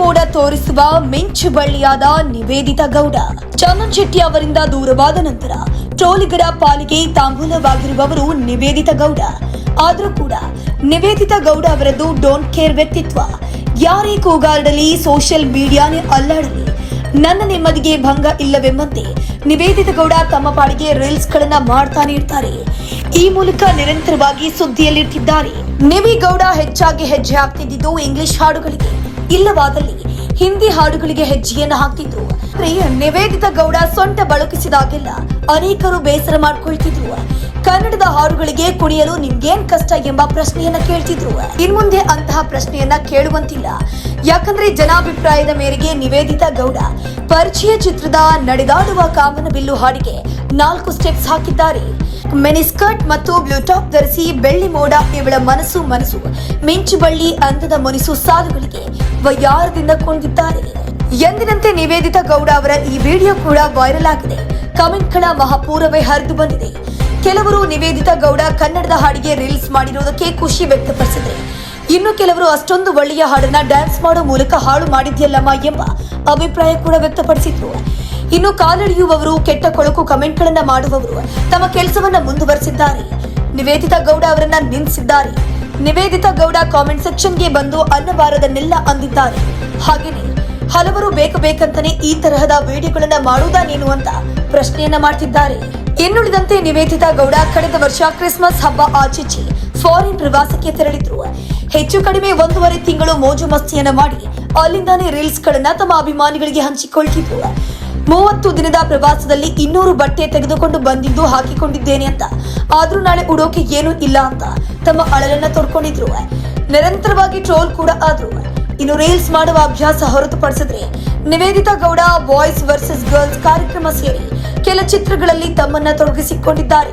ಮೋಡ ತೋರಿಸುವ ಮಿಂಚು ಬಳ್ಳಿಯಾದ ನಿವೇದಿತ ಗೌಡ. ಚಮನ್ ಶೆಟ್ಟಿ ಅವರಿಂದ ದೂರವಾದ ನಂತರ ಟ್ರೋಲಿಗರ ಪಾಲಿಗೆ ತಾಂಬೂಲವಾಗಿರುವವರು ನಿವೇದಿತ ಗೌಡ. ಆದರೂ ಕೂಡ ನಿವೇದಿತ ಗೌಡ ಅವರದ್ದು ಡೋಂಟ್ ಕೇರ್ ವ್ಯಕ್ತಿತ್ವ. ಯಾರೇ ಕೂಗಾಡಲಿ ಸೋಷಿಯಲ್ ಮೀಡಿಯಾನೇ ಅಲ್ಲಾಡಲಿ, ನನ್ನ ನೆಮ್ಮದಿಗೆ ಭಂಗ ಇಲ್ಲವೆಂಬಂತೆ ನಿವೇದಿತ ಗೌಡ ತಮ್ಮ ಪಾಡಿಗೆ ರೀಲ್ಸ್ ಗಳನ್ನ ಮಾಡ್ತಾನೆ ಇರ್ತಾರೆ ಈ ಮೂಲಕ ನಿರಂತರವಾಗಿ ಸುದ್ದಿಯಲ್ಲಿರ್ತಿದ್ದಾರೆ ನಿವಿ ಗೌಡ ಹೆಚ್ಚಾಗಿ ಹೆಜ್ಜೆ ಹಾಕ್ತಿದ್ದು ಇಂಗ್ಲಿಷ್ ಹಾಡುಗಳಿಗೆ. ಇಲ್ಲವಾದಲ್ಲಿ ಹಿಂದಿ ಹಾಡುಗಳಿಗೆ ಹೆಜ್ಜೆಯನ್ನು ಹಾಕ್ತಿದ್ರು ನಿವೇದಿತ ಗೌಡ ಸೊಂಟ ಬಳಕಿಸಿದಾಗೆಲ್ಲ ಅನೇಕರು ಬೇಸರ ಮಾಡಿಕೊಳ್ತಿದ್ರು. ಕನ್ನಡದ ಹಾಡುಗಳಿಗೆ ಕುಣಿಯಲು ನಿಮ್ಗೇನ್ ಕಷ್ಟ ಎಂಬ ಪ್ರಶ್ನೆಯನ್ನ ಕೇಳ್ತಿದ್ರು. ಇನ್ಮುಂದೆ ಅಂತಹ ಪ್ರಶ್ನೆಯನ್ನ ಕೇಳುವಂತಿಲ್ಲ. ಯಾಕಂದ್ರೆ ಜನಾಭಿಪ್ರಾಯದ ಮೇರೆಗೆ ನಿವೇದಿತ ಗೌಡ ಪರಿಚಯ ಚಿತ್ರದ ನಡೆದಾಡುವ ಕಾಮನ ಬಿಲ್ಲು ಹಾಡಿಗೆ ನಾಲ್ಕು ಸ್ಟೆಪ್ಸ್ ಹಾಕಿದ್ದಾರೆ. ಮೆನಿಸ್ಕರ್ಟ್ ಮತ್ತು ಬ್ಲೂಟಾಪ್ ಧರಿಸಿ ಬೆಳ್ಳಿ ಮೋಡ ಇವಳ ಮನಸ್ಸು ಮನಸ್ಸು. ಮಿಂಚು ಬಳ್ಳಿ, ಅಂದದ ಮುನಿಸು ಸಾಲುಗಳಿಗೆ. ವಯ್ಯಾರದಿಂದ ಕೊಂಡಿದ್ದಾರೆ ಎಂದಿನಂತೆ ನಿವೇದಿತ ಗೌಡ ಅವರ ಈ ವಿಡಿಯೋ ಕೂಡ ವೈರಲ್ ಆಗಿದೆ. ಕಮೆಂಟ್ಗಳ ಮಹಾಪೂರವೇ ಹರಿದು ಬಂದಿದೆ. ಕೆಲವರು ನಿವೇದಿತ ಗೌಡ ಕನ್ನಡದ ಹಾಡಿಗೆ ರೀಲ್ಸ್ ಮಾಡಿರುವುದಕ್ಕೆ ಖುಷಿ ವ್ಯಕ್ತಪಡಿಸಿದೆ. ಇನ್ನು ಕೆಲವರು ಅಷ್ಟೊಂದು ಒಳ್ಳೆಯ ಹಾಡನ್ನ ಡ್ಯಾನ್ಸ್ ಮಾಡೋ ಮೂಲಕ ಹಾಳು ಮಾಡಿದ್ಯಲ್ಲಮ್ಮ ಎಂಬ ಅಭಿಪ್ರಾಯ ಕೂಡ ವ್ಯಕ್ತಪಡಿಸಿದ್ರು. ಇನ್ನು ಕಾಲೆಳೆಯುವವರು, ಕೆಟ್ಟ ಕೊಳಕು ಕಮೆಂಟ್ಗಳನ್ನ ಮಾಡುವವರು ತಮ್ಮ ಕೆಲಸವನ್ನ ಮುಂದುವರೆಸಿದ್ದಾರೆ. ನಿವೇದಿತಾ ಗೌಡ ಅವರನ್ನ ನಿಂದಿಸಿದ್ದಾರೆ. ನಿವೇದಿತಾ ಗೌಡ ಕಾಮೆಂಟ್ ಸೆಕ್ಷನ್ಗೆ ಬಂದು ಅನ್ನಬಾರದನ್ನೆಲ್ಲ ಅಂದಿದ್ದಾರೆ. ಹಾಗೆಯೇ ಹಲವರು ಬೇಕು ಬೇಕಂತಾನೆ ಈ ತರಹದ ವಿಡಿಯೋಗಳನ್ನ ಮಾಡುವುದಾ ನೀನು ಅಂತ ಪ್ರಶ್ನೆಯನ್ನ ಮಾಡ್ತಿದ್ದಾರೆ. ಇನ್ನುಳಿದಂತೆ ನಿವೇದಿತಾ ಗೌಡ ಕಳೆದ ವರ್ಷ ಕ್ರಿಸ್ಮಸ್ ಹಬ್ಬ ಆಚರಿಸಿ ಫಾರಿನ್ ಪ್ರವಾಸಕ್ಕೆ ತೆರಳಿದ್ರು. ಹೆಚ್ಚು ಕಡಿಮೆ ಒಂದೂವರೆ ತಿಂಗಳು ಮೋಜು ಮಸ್ತಿಯನ್ನ ಮಾಡಿ ಅಲ್ಲಿಂದಾನೇ ರೀಲ್ಸ್ ಗಳನ್ನ ತಮ್ಮ ಅಭಿಮಾನಿಗಳಿಗೆ ಹಂಚಿಕೊಳ್ತಿದ್ರು. ಮೂವತ್ತು ದಿನದ ಪ್ರವಾಸದಲ್ಲಿ ಇನ್ನೂರು ಬಟ್ಟೆ ತೆಗೆದುಕೊಂಡು ಬಂದಿದ್ದು ಹಾಕಿಕೊಂಡಿದ್ದೇನೆ ಅಂತ. ಆದ್ರೂ ನಾಳೆ ಉಡೋಕೆ ಏನೂ ಇಲ್ಲ ಅಂತ ತಮ್ಮ ಅಳಲನ್ನ ತೊಡ್ಕೊಂಡಿದ್ರು. ನಿರಂತರವಾಗಿ ಟ್ರೋಲ್ ಕೂಡ ಆದ್ರು. ಇನ್ನು ರೀಲ್ಸ್ ಮಾಡುವ ಅಭ್ಯಾಸ ಹೊರತುಪಡಿಸಿದ್ರೆ Nivedita Gowda boys versus girls ಕಾರ್ಯಕ್ರಮ ಸೇರಿ ಕೆಲ ಚಿತ್ರಗಳಲ್ಲಿ ತಮ್ಮನ್ನ ತೊಡಗಿಸಿಕೊಂಡಿದ್ದಾರೆ.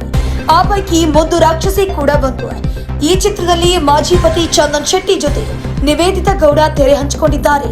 ಆ ಪೈಕಿ ಮೊದ್ದು ರಾಕ್ಷಸಿ ಕೂಡ ಬಂತು ಈ ಚಿತ್ರದಲ್ಲಿ ಮಾಜಿ ಪತಿ ಚಂದನ್ ಶೆಟ್ಟಿ ಜೊತೆ ನಿವೇದಿತಾ ಗೌಡ ತೆರೆ ಹಂಚಿಕೊಂಡಿದ್ದಾರೆ.